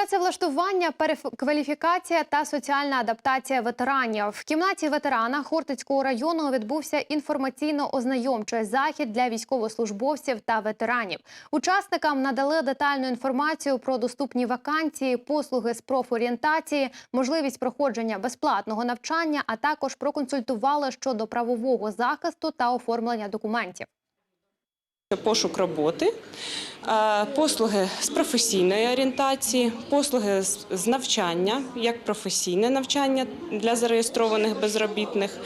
Працевлаштування, перекваліфікація та соціальна адаптація ветеранів. В кімнаті ветерана Хортицького району відбувся інформаційно-ознайомчий захід для військовослужбовців та ветеранів. Учасникам надали детальну інформацію про доступні вакансії, послуги з профорієнтації, можливість проходження безплатного навчання, а також проконсультували щодо правового захисту та оформлення документів. Пошук роботи, е, послуги з професійної орієнтації, послуги з навчання, як професійне навчання для зареєстрованих безробітних,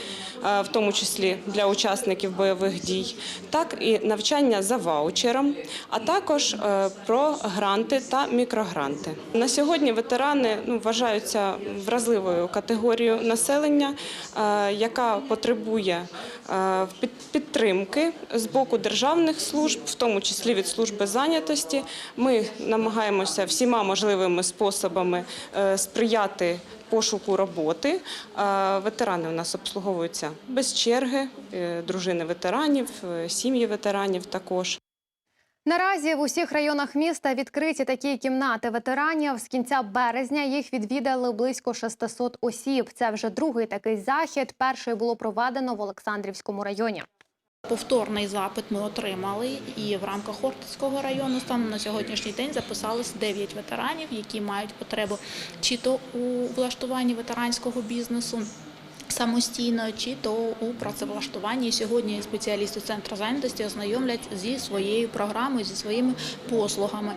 е, в тому числі для учасників бойових дій, так і навчання за ваучером, а також е, про гранти та мікрогранти. На сьогодні ветерани ну, вважаються вразливою категорією населення, яка потребує підтримки з боку державних служб, в тому числі від служби зайнятості. Ми намагаємося всіма можливими способами е, сприяти пошуку роботи. Е, Ветерани у нас обслуговуються без черги, е, дружини ветеранів, е, сім'ї ветеранів також. Наразі в усіх районах міста відкриті такі кімнати ветеранів. З кінця березня їх відвідали близько 600 осіб. Це вже другий такий захід. Перший було проведено в Олександрівському районі. Повторний запит ми отримали, і в рамках Хортицького району станом на сьогоднішній день записалось 9 ветеранів, які мають потребу чи то у влаштуванні ветеранського бізнесу. Самостійно чи то у працевлаштуванні сьогодні спеціалісти центру зайнятості ознайомлять зі своєю програмою, зі своїми послугами.